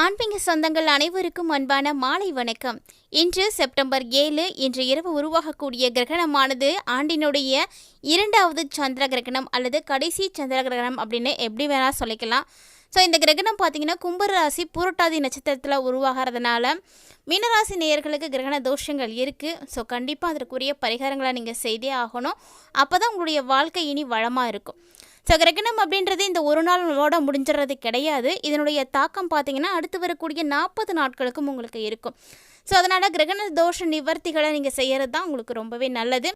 ஆன்மீக சொந்தங்கள் அனைவருக்கும் அன்பான மாலை வணக்கம். இன்று செப்டம்பர் ஏழு இன்று இரவு உருவாகக்கூடிய கிரகணமானது ஆண்டினுடைய இரண்டாவது சந்திர கிரகணம் அல்லது கடைசி சந்திர கிரகணம் அப்படின்னு எப்படி வேணால் சொல்லிக்கலாம். ஸோ இந்த கிரகணம் பார்த்தீங்கன்னா கும்பராசி பூரட்டாதி நட்சத்திரத்தில் உருவாகிறதுனால மீனராசி நேயர்களுக்கு கிரகண தோஷங்கள் இருக்குது ஸோ கண்டிப்பாக அதற்குரிய பரிகாரங்களை நீங்கள் செய்தே ஆகணும். அப்போ தான் உங்களுடைய வாழ்க்கை இனி வளமாக இருக்கும். ஸோ கிரகணம் அப்படின்றது இந்த ஒரு நாளோட முடிஞ்சிடறது கிடையாது. இதனுடைய தாக்கம் பார்த்தீங்கன்னா அடுத்து வரக்கூடிய நாற்பது நாட்களுக்கும் உங்களுக்கு இருக்கும். ஸோ அதனால் கிரகண தோஷ நிவர்த்திகளை நீங்கள் செய்கிறது தான் உங்களுக்கு ரொம்பவே நல்லது.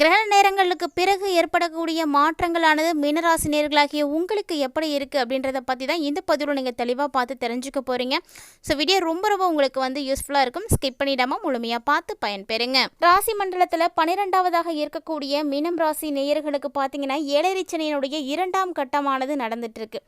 கிரகண நேரங்களுக்கு பிறகு ஏற்படக்கூடிய மாற்றங்களானது மீனராசி நேர்களாகிய உங்களுக்கு எப்படி இருக்குது அப்படின்றத பற்றி தான் இந்த பதிவில் நீங்கள் தெளிவாக பார்த்து தெரிஞ்சுக்க போகிறீங்க ஸோ வீடியோ ரொம்ப ரொம்ப உங்களுக்கு வந்து யூஸ்ஃபுல்லாக இருக்கும். ஸ்கிப் பண்ணிடாமல் முழுமையாக பார்த்து பயன்பெறுங்க. ராசி மண்டலத்தில் பன்னிரெண்டாவதாக இருக்கக்கூடிய மீனம் ராசி நேயர்களுக்கு பார்த்தீங்கன்னா ஏழரை சனியினுடைய இரண்டாம் கட்டமானது நடந்துட்டுருக்கு.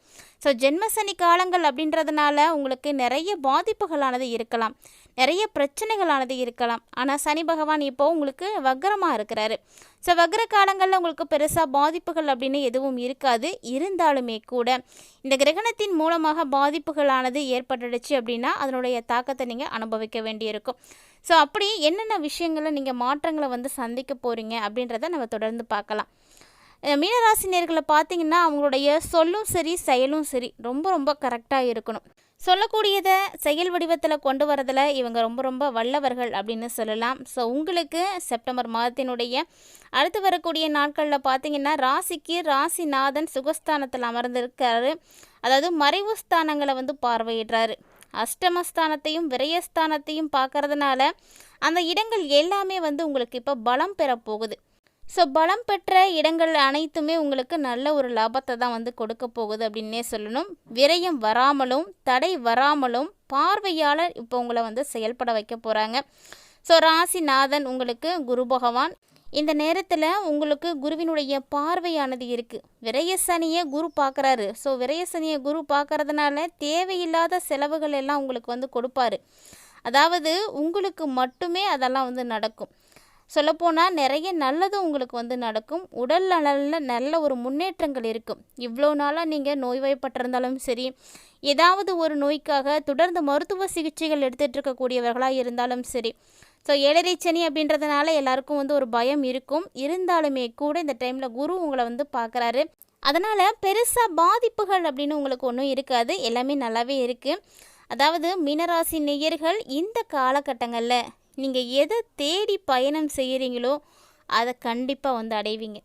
ஸோ ஜென்மசனி காலங்கள் அப்படின்றதுனால உங்களுக்கு நிறைய பாதிப்புகளானது இருக்கலாம். நிறைய பிரச்சனைகளானது இருக்கலாம். ஆனால் சனி பகவான் இப்போ உங்களுக்கு வக்கரமாக இருக்கிறாரு. ஸோ வக்ர காலங்களில் உங்களுக்கு பெருசாக பாதிப்புகள் அப்படின்னு எதுவும் இருக்காது. இருந்தாலுமே கூட இந்த கிரகணத்தின் மூலமாக பாதிப்புகளானது ஏற்பட்டுடுச்சு அப்படின்னா அதனுடைய தாக்கத்தை நீங்கள் அனுபவிக்க வேண்டியிருக்கும். ஸோ அப்படி என்னென்ன விஷயங்களை நீங்கள் மாற்றங்களை வந்து சந்திக்க போகிறீங்க அப்படின்றத நம்ம தொடர்ந்து பார்க்கலாம். மீனராசினியர்களை பார்த்தீங்கன்னா அவங்களுடைய சொல்லும் சரி செயலும் சரி ரொம்ப ரொம்ப கரெக்டாக இருக்கணும். சொல்லக்கூடியதை செயல் வடிவத்தில் கொண்டு வரதில் இவங்க ரொம்ப ரொம்ப வல்லவர்கள் அப்படின்னு சொல்லலாம். ஸோ உங்களுக்கு செப்டம்பர் மாதத்தினுடைய அடுத்து வரக்கூடிய நாட்களில் பார்த்தீங்கன்னா ராசிக்கு ராசிநாதன் சுகஸ்தானத்தில் அமர்ந்திருக்காரு. அதாவது மறைவு ஸ்தானங்களை வந்து பார்வையிடுறாரு. அஷ்டமஸ்தானத்தையும் விரயஸ்தானத்தையும் பார்க்கறதுனால அந்த இடங்கள் எல்லாமே வந்து உங்களுக்கு இப்போ பலம் பெறப்போகுது. ஸோ பலம் பெற்ற இடங்கள் அனைத்துமே உங்களுக்கு நல்ல ஒரு லாபத்தை தான் வந்து கொடுக்க போகுது அப்படின்னே சொல்லணும். விரயம் வராமலும் தடை வராமலும் பார்வையாளர் இப்போ உங்களை வந்து செயல்பட வைக்க போகிறாங்க ஸோ ராசிநாதன் உங்களுக்கு குரு பகவான். இந்த நேரத்தில் உங்களுக்கு குருவினுடைய பார்வையானது இருக்குது விரயசனியை குரு பார்க்குறாரு ஸோ விரயசனியை குரு பார்க்கறதுனால தேவையில்லாத செலவுகள் எல்லாம் உங்களுக்கு வந்து கொடுப்பாரு. அதாவது உங்களுக்கு மட்டுமே அதெல்லாம் வந்து நடக்கும். சொல்லப்போனால் நிறைய நல்லதும் உங்களுக்கு வந்து நடக்கும். உடல் நலனில் நல்ல ஒரு முன்னேற்றங்கள் இருக்கும். இவ்வளோ நாளாக நீங்கள் நோய்வாய்ப்பட்டிருந்தாலும் சரி ஏதாவது ஒரு நோய்க்காக தொடர்ந்து மருத்துவ சிகிச்சைகள் எடுத்துகிட்டு இருக்கக்கூடியவர்களாக இருந்தாலும் சரி ஸோ ஏழரை சனி அப்படின்றதுனால எல்லாருக்கும் வந்து ஒரு பயம் இருக்கும். இருந்தாலுமே கூட இந்த டைமில் குரு உங்களை வந்து பார்க்குறாரு. அதனால் பெருசாக பாதிப்புகள் அப்படின்னு உங்களுக்கு ஒன்றும் இருக்காது. எல்லாமே நல்லாவே இருக்குது அதாவது மீனராசி நேயர்கள் இந்த காலகட்டங்களில் நீங்கள் எதை தேடி பயணம் செய்கிறீங்களோ அதை கண்டிப்பாக வந்து அடைவீங்க.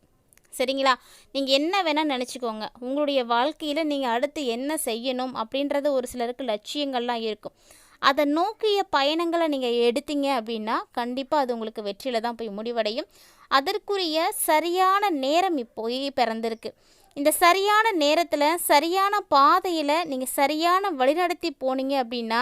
சரிங்களா? நீங்கள் என்ன வேணால் நினச்சிக்கோங்க. உங்களுடைய வாழ்க்கையில் நீங்கள் அடுத்து என்ன செய்யணும் அப்படின்றது ஒரு சிலருக்கு லட்சியங்கள்லாம் இருக்கும். அதை நோக்கிய பயணங்களை நீங்கள் எடுத்தீங்க அப்படின்னா கண்டிப்பாக அது உங்களுக்கு வெற்றியில் தான் போய் முடிவடையும். அதற்குரிய சரியான நேரம் இப்போ பிறந்திருக்கு. இந்த சரியான நேரத்தில் சரியான பாதையில் நீங்கள் சரியான வழிநடத்தி போனீங்க அப்படின்னா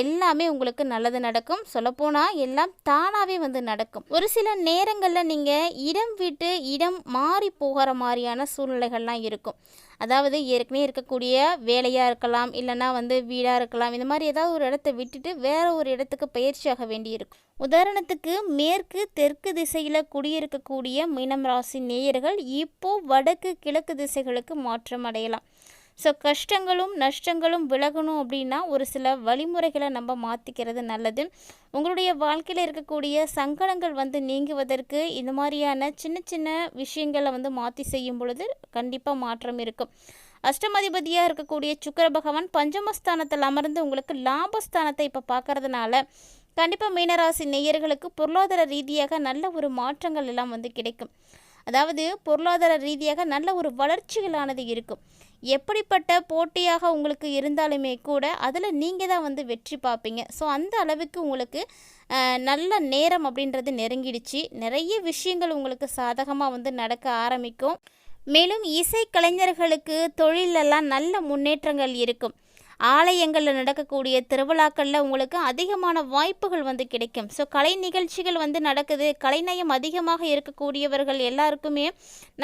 எல்லாமே உங்களுக்கு நல்லது நடக்கும். சொல்லப்போனால் எல்லாம் தானாகவே வந்து நடக்கும். ஒரு சில நேரங்களில் நீங்கள் இடம் விட்டு இடம் மாறி போகிற மாதிரியான சூழ்நிலைகள்லாம் இருக்கும். அதாவது ஏற்கனவே இருக்கக்கூடிய வேலையாக இருக்கலாம் இல்லைன்னா வந்து வீடாக இருக்கலாம் இந்த மாதிரி ஏதாவது ஒரு இடத்த விட்டுட்டு வேற ஒரு இடத்துக்கு பயிற்சியாக வேண்டியிருக்கும். உதாரணத்துக்கு மேற்கு தெற்கு திசையில் குடியிருக்கக்கூடிய மீனம் ராசி நேயர்கள் இப்போது வடக்கு கிழக்கு திசைகளுக்கு மாற்றம் அடையலாம். ஸோ கஷ்டங்களும் நஷ்டங்களும் விலகணும் அப்படின்னா ஒரு சில வழிமுறைகளை நம்ம மாற்றிக்கிறது நல்லது. உங்களுடைய வாழ்க்கையில் இருக்கக்கூடிய சங்கடங்கள் வந்து நீங்குவதற்கு இந்த மாதிரியான சின்ன சின்ன விஷயங்களை வந்து மாற்றி செய்யும் பொழுது கண்டிப்பாக மாற்றம் இருக்கும். அஷ்டமதிபதியாக இருக்கக்கூடிய சுக்கர பகவான் பஞ்சமஸ்தானத்தில் அமர்ந்து உங்களுக்கு லாபஸ்தானத்தை இப்போ பார்க்கறதுனால கண்டிப்பாக மீனராசி நேயர்களுக்கு பொருளாதார ரீதியாக நல்ல ஒரு மாற்றங்கள் எல்லாம் வந்து கிடைக்கும். அதாவது பொருளாதார ரீதியாக நல்ல ஒரு வளர்ச்சிகளானது இருக்கும். எப்படிப்பட்ட போட்டியாக உங்களுக்கு இருந்தாலுமே கூட அதில் நீங்கள் தான் வந்து வெற்றி பார்ப்பீங்க. ஸோ அந்த அளவுக்கு உங்களுக்கு நல்ல நேரம் அப்படின்றது நெருங்கிடுச்சு. நிறைய விஷயங்கள் உங்களுக்கு சாதகமாக வந்து நடக்க ஆரம்பிக்கும். மேலும் இசை கலைஞர்களுக்கு தொழிலெல்லாம் நல்ல முன்னேற்றங்கள் இருக்கும். ஆலயங்களில் நடக்கக்கூடிய திருவிழாக்களில் உங்களுக்கு அதிகமான வாய்ப்புகள் வந்து கிடைக்கும். ஸோ கலை நிகழ்ச்சிகள் வந்து நடக்குது. கலைநயம் அதிகமாக இருக்கக்கூடியவர்கள் எல்லாருக்குமே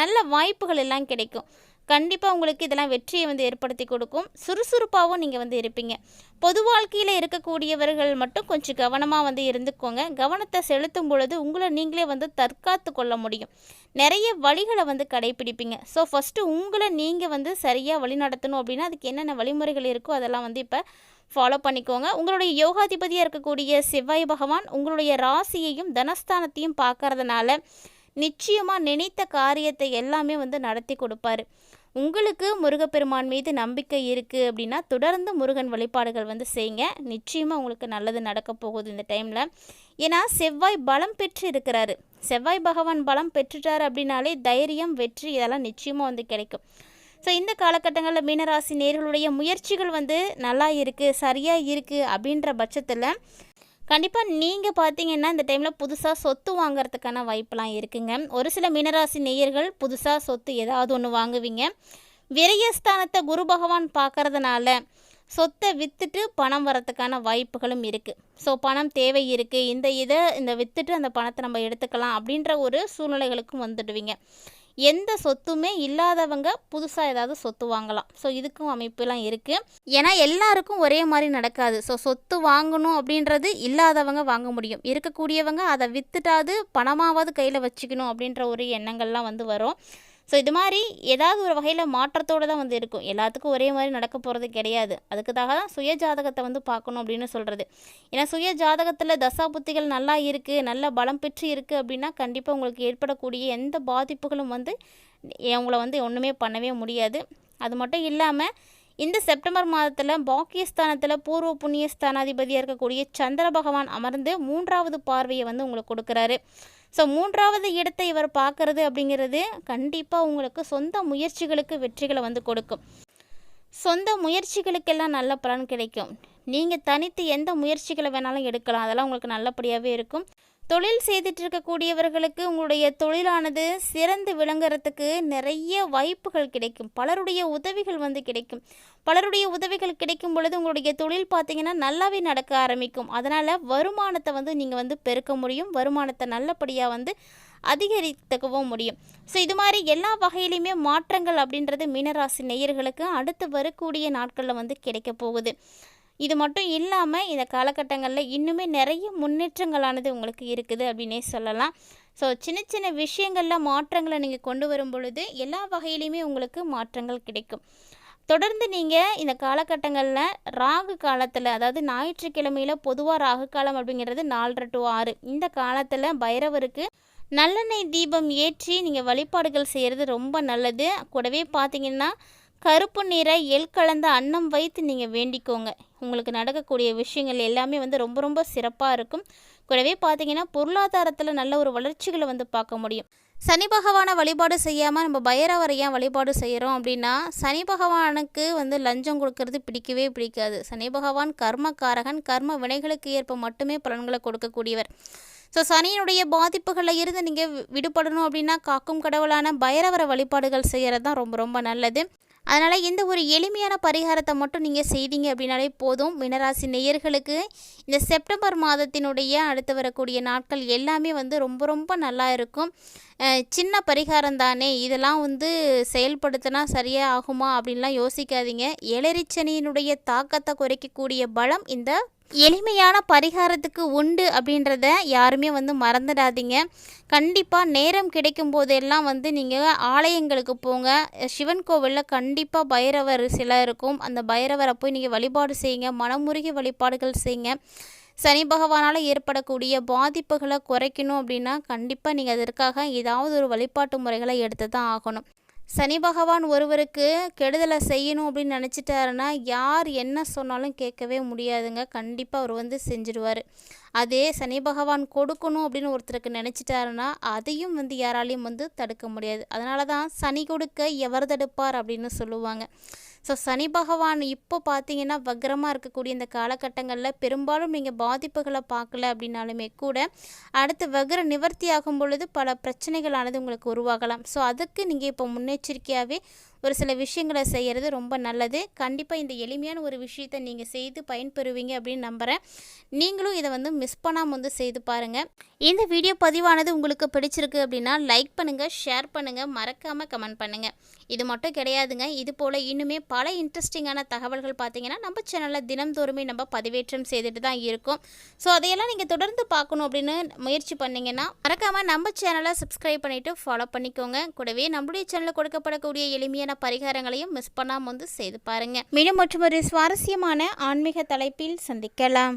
நல்ல வாய்ப்புகள் எல்லாம் கிடைக்கும். கண்டிப்பாக உங்களுக்கு இதெல்லாம் வெற்றியை வந்து ஏற்படுத்தி கொடுக்கும். சுறுசுறுப்பாகவும் நீங்கள் வந்து இருப்பீங்க. பொது வாழ்க்கையில் இருக்கக்கூடியவர்கள் மட்டும் கொஞ்சம் கவனமாக வந்து இருந்துக்கோங்க. கவனத்தை செலுத்தும் பொழுது உங்களை நீங்களே வந்து தற்காத்து கொள்ள முடியும். நிறைய வழிகளை வந்து கடைப்பிடிப்பீங்க ஸோ ஃபஸ்ட்டு உங்களை நீங்கள் வந்து சரியாக வழி நடத்தணும் அப்படின்னா அதுக்கு என்னென்ன வழிமுறைகள் இருக்கோ அதெல்லாம் வந்து இப்போ ஃபாலோ பண்ணிக்கோங்க. உங்களுடைய யோகாதிபதியாக இருக்கக்கூடிய செவ்வாய் பகவான் உங்களுடைய ராசியையும் தனஸ்தானத்தையும் பார்க்கறதுனால நிச்சயமாக நினைத்த காரியத்தை எல்லாமே வந்து நடத்தி கொடுப்பாரு. உங்களுக்கு முருகப்பெருமான் மீது நம்பிக்கை இருக்குது அப்படின்னா தொடர்ந்து முருகன் வழிபாடுகள் வந்து செய்யுங்க. நிச்சயமாக உங்களுக்கு நல்லது நடக்க போகுது இந்த டைமில் ஏன்னா செவ்வாய் பலம் பெற்று இருக்கிறாரு. செவ்வாய் பகவான் பலம் பெற்றுட்டார் அப்படின்னாலே தைரியம் வெற்றி இதெல்லாம் நிச்சயமாக வந்து கிடைக்கும். ஸோ இந்த காலகட்டங்களில் மீனராசி நேர்களுடைய முயற்சிகள் வந்து நல்லா இருக்குது சரியாக இருக்குது அப்படின்ற பட்சத்தில் கண்டிப்பாக நீங்கள் பார்த்தீங்கன்னா இந்த டைமில் புதுசாக சொத்து வாங்குறதுக்கான வாய்ப்பெலாம் இருக்குங்க. ஒரு சில மீனராசி நேயர்கள் புதுசாக சொத்து ஏதாவது ஒன்று வாங்குவீங்க. விரயஸ்தானத்தை குரு பகவான் பார்க்கறதுனால சொத்தை விற்றுட்டு பணம் வரத்துக்கான வாய்ப்புகளும் இருக்குது ஸோ பணம் தேவை இருக்குது இந்த இதை இந்த விற்றுட்டு அந்த பணத்தை நம்ம எடுத்துக்கலாம் அப்படின்ற ஒரு சூழ்நிலைகளுக்கும் வந்துடுவீங்க. எந்த சொத்துமே இல்லாதவங்க புதுசாக ஏதாவது சொத்து வாங்கலாம். ஸோ இதுக்கும் அமைப்புலாம் இருக்குது ஏன்னா எல்லாருக்கும் ஒரே மாதிரி நடக்காது. ஸோ சொத்து வாங்கணும் அப்படின்றது இல்லாதவங்க வாங்க முடியும். இருக்கக்கூடியவங்க அதை விற்றுட்டாவது பணமாவது கையில் வச்சுக்கணும் அப்படின்ற ஒரு எண்ணங்கள்லாம் வந்து வரும். ஸோ இது மாதிரி ஏதாவது ஒரு வகையில் மாற்றத்தோடு தான் வந்து இருக்கும். எல்லாத்துக்கும் ஒரே மாதிரி நடக்க போகிறது கிடையாது. அதுக்குதாக தான் சுய ஜாதகத்தை வந்து பார்க்கணும் அப்படின்னு சொல்கிறது ஏன்னா சுய ஜாதகத்தில் தசாபுத்திகள் நல்லா இருக்குது நல்ல பலம் பெற்று இருக்குது அப்படின்னா கண்டிப்பாக உங்களுக்கு ஏற்படக்கூடிய எந்த பாதிப்புகளும் வந்து உங்களை வந்து ஒன்றுமே பண்ணவே முடியாது. அது மட்டும் இல்லாமல் இந்த செப்டம்பர் மாதத்தில் பாக்கியஸ்தானத்தில் பூர்வ புண்ணிய ஸ்தானாதிபதியாக இருக்கக்கூடிய சந்திர பகவான் அமர்ந்து மூன்றாவது பார்வையை வந்து உங்களுக்கு கொடுக்குறாரு. ஸோ மூன்றாவது இடத்தை இவர் பார்க்கறது அப்படிங்கிறது கண்டிப்பாக உங்களுக்கு சொந்த முயற்சிகளுக்கு வெற்றிகளை வந்து கொடுக்கும். சொந்த முயற்சிகளுக்கெல்லாம் நல்ல பலன் கிடைக்கும். நீங்கள் தனித்து எந்த முயற்சிகளை வேணாலும் எடுக்கலாம். அதெல்லாம் உங்களுக்கு நல்லபடியாகவே இருக்கும். தொழில் செய்துட்டு இருக்கக்கூடியவர்களுக்கு உங்களுடைய தொழிலானது சிறந்து விளங்குறதுக்கு நிறைய வாய்ப்புகள் கிடைக்கும். பலருடைய உதவிகள் வந்து கிடைக்கும். பலருடைய உதவிகள் கிடைக்கும் பொழுது உங்களுடைய தொழில் பார்த்தீங்கன்னா நல்லாவே நடக்க ஆரம்பிக்கும். அதனால் வருமானத்தை வந்து நீங்கள் வந்து பெருக்க முடியும். வருமானத்தை நல்லபடியாக வந்து அதிகரித்துக்கவும் முடியும். ஸோ இது மாதிரி எல்லா வகையிலையுமே மாற்றங்கள் அப்படின்றது மீனராசி நேயர்களுக்கு அடுத்து வரக்கூடிய நாட்களில் வந்து கிடைக்க போகுது. இது மட்டும் இல்லாமல் இந்த காலகட்டங்களில் இன்னுமே நிறைய முன்னேற்றங்களானது உங்களுக்கு இருக்குது அப்படின்னே சொல்லலாம். ஸோ சின்ன சின்ன விஷயங்களில் மாற்றங்களை நீங்கள் கொண்டு வரும் பொழுது எல்லா வகையிலையுமே உங்களுக்கு மாற்றங்கள் கிடைக்கும். தொடர்ந்து நீங்கள் இந்த காலகட்டங்களில் ராகு காலத்தில் அதாவது ஞாயிற்றுக்கிழமையில் பொதுவாக ராகு காலம் அப்படிங்கிறது நாலரை டு ஆறு இந்த காலத்தில் பைரவருக்கு நல்லெண்ணெய் தீபம் ஏற்றி நீங்கள் வழிபாடுகள் செய்கிறது ரொம்ப நல்லது. கூடவே பார்த்தீங்கன்னா கருப்பு நிற எல் கலந்த அன்னம் வைத்து நீங்கள் வேண்டிக்கோங்க. உங்களுக்கு நடக்கக்கூடிய விஷயங்கள் எல்லாமே வந்து ரொம்ப ரொம்ப சிறப்பாக இருக்கும். கூடவே பார்த்தீங்கன்னா பொருளாதாரத்தில் நல்ல ஒரு வளர்ச்சிகளை வந்து பார்க்க முடியும். சனி பகவானை வழிபாடு செய்யாமல் நம்ம பைரவரை ஏன் வழிபாடு செய்கிறோம் அப்படின்னா சனி பகவானுக்கு வந்து லஞ்சம் கொடுக்கறது பிடிக்கவே பிடிக்காது. சனி பகவான் கர்மக்காரகன் கர்ம வினைகளுக்கு ஏற்ப மட்டுமே பலன்களை கொடுக்கக்கூடியவர். ஸோ சனியினுடைய பாதிப்புகளில் இருந்து நீங்கள் விடுபடணும் அப்படின்னா காக்கும் கடவுளான பைரவர வழிபாடுகள் செய்கிறது தான் ரொம்ப ரொம்ப நல்லது. அதனால் இந்த ஒரு எளிமையான பரிகாரத்தை மட்டும் நீங்கள் செய்தீங்க அப்படின்னாலே போதும். மினராசி நேயர்களுக்கு இந்த செப்டம்பர் மாதத்தினுடைய அடுத்து வரக்கூடிய நாட்கள் எல்லாமே வந்து ரொம்ப ரொம்ப நல்லா இருக்கும். சின்ன பரிகாரம் தானே? இதெல்லாம் வந்து செயல்படுத்தினா சரியாக ஆகுமா? அப்படின்லாம் யோசிக்காதீங்க. எலரிச்சனியினுடைய தாக்கத்தை குறைக்கக்கூடிய பலம் இந்த எளிமையான பரிகாரத்துக்கு உண்டு அப்படின்றத யாருமே வந்து மறந்துடாதீங்க. கண்டிப்பாக நேரம் கிடைக்கும் போதெல்லாம் வந்து நீங்கள் ஆலயங்களுக்கு போங்க. சிவன் கோவிலில் கண்டிப்பாக பைரவர் சிலை இருக்கும். அந்த பைரவரை போய் நீங்கள் வழிபாடு செய்யுங்க. மனமுருகி வழிபாடுகள் செய்யுங்க. சனி பகவானால் ஏற்படக்கூடிய பாதிப்புகளை குறைக்கணும் அப்படின்னா கண்டிப்பாக நீங்கள் அதற்காக ஏதாவது ஒரு வழிபாட்டு முறைகளை எடுத்து தான் ஆகணும். சனி பகவான் ஒருவருக்கு கெடுதலை செய்யணும் அப்படின்னு நினச்சிட்டாருன்னா யார் என்ன சொன்னாலும் கேட்கவே முடியாதுங்க. கண்டிப்பாக அவர் வந்து செஞ்சிடுவார் அதே சனி பகவான் கொடுக்கணும் அப்படின்னு ஒருத்தருக்கு நினச்சிட்டாருன்னா அதையும் வந்து யாராலையும் வந்து தடுக்க முடியாது. அதனால தான் சனி கொடுக்க எவர் தடுப்பார் அப்படின்னு சொல்லுவாங்க. ஸோ சனி பகவான் இப்போ பார்த்தீங்கன்னா வக்ரமாக இருக்கக்கூடிய இந்த காலகட்டங்களில் பெரும்பாலும் நீங்கள் பாதிப்புகளை பார்க்கல அப்படின்னாலுமே கூட அடுத்து வக்ர நிவர்த்தி ஆகும் பொழுது பல பிரச்சனைகளானது உங்களுக்கு உருவாகலாம். ஸோ அதுக்கு நீங்கள் இப்போ முன்னெச்சரிக்கையாகவே ஒரு சில விஷயங்களை செய்கிறது ரொம்ப நல்லது. கண்டிப்பாக இந்த எளிமையான ஒரு விஷயத்தை நீங்கள் செய்து பயன்பெறுவீங்க அப்படின்னு நம்புகிறேன் நீங்களும் இதை வந்து மிஸ் பண்ணாமல் வந்து செய்து பாருங்கள் இந்த வீடியோ பதிவானது உங்களுக்கு பிடிச்சிருக்கு அப்படின்னா லைக் பண்ணுங்கள் ஷேர் பண்ணுங்கள் மறக்காமல் கமெண்ட் பண்ணுங்கள் இது மட்டும் கிடையாதுங்க. இது போல் இன்னுமே பல இன்ட்ரெஸ்டிங்கான தகவல்கள் பார்த்தீங்கன்னா நம்ம சேனலில் தினம்தோறுமே நம்ம பதிவேற்றம் செய்துட்டு தான் இருக்கும். ஸோ அதையெல்லாம் நீங்கள் தொடர்ந்து பார்க்கணும் அப்படின்னு முயற்சி பண்ணிங்கன்னா மறக்காமல் நம்ம சேனலை சப்ஸ்கிரைப் பண்ணிவிட்டு ஃபாலோ பண்ணிக்கோங்க. கூடவே நம்மளுடைய சேனலில் கொடுக்கப்படக்கூடிய எளிமையான பரிகாரங்களையும் மிஸ் பண்ணாமல் வந்து செய்து பாருங்கள் மீண்டும் மற்றும் ஒரு சுவாரஸ்யமான ஆன்மீக தலைப்பில் சந்திக்கலாம்.